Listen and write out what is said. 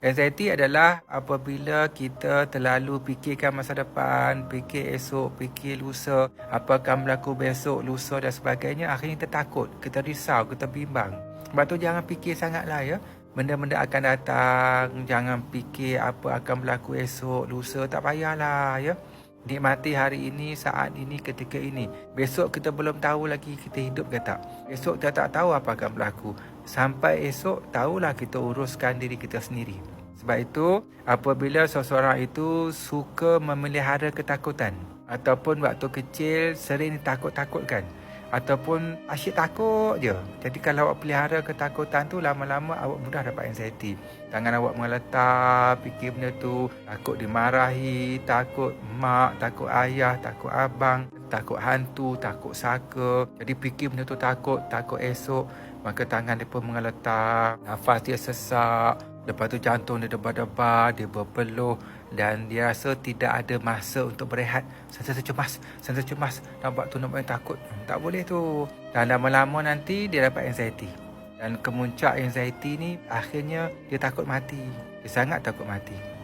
Anxiety adalah apabila kita terlalu fikirkan masa depan, fikir esok, fikir lusa, apa akan berlaku besok, lusa dan sebagainya. Akhirnya kita takut, kita risau, kita bimbang. Sebab tu jangan fikir sangatlah ya. Benda-benda akan datang, jangan fikir apa akan berlaku esok, lusa, tak payahlah ya. Nikmati hari ini, saat ini, ketika ini. Besok kita belum tahu lagi kita hidup ke tak. Besok kita tak tahu apa akan berlaku. Sampai esok, tahulah kita uruskan diri kita sendiri. Sebab itu, apabila seseorang itu suka memelihara ketakutan ataupun waktu kecil sering takut-takutkan ataupun asyik takut je. Jadi kalau awak pelihara ketakutan tu lama-lama awak mudah dapat anxiety. Tangan awak mengeletar, fikir benda tu, takut dimarahi, takut mak, takut ayah, takut abang, takut hantu, takut saka. Jadi fikir benda tu takut, takut esok, maka tangan dia pun mengeletar, nafas dia sesak, Lepas tu jantung dia debar-debar, dia berpeluh dan dia rasa tidak ada masa untuk berehat. Sentiasa cemas, sentiasa cemas. Nampak tu nampak takut. Tak boleh tu. Dan lama-lama nanti dia dapat anxiety. Dan kemuncak anxiety ni akhirnya dia takut mati. Dia sangat takut mati.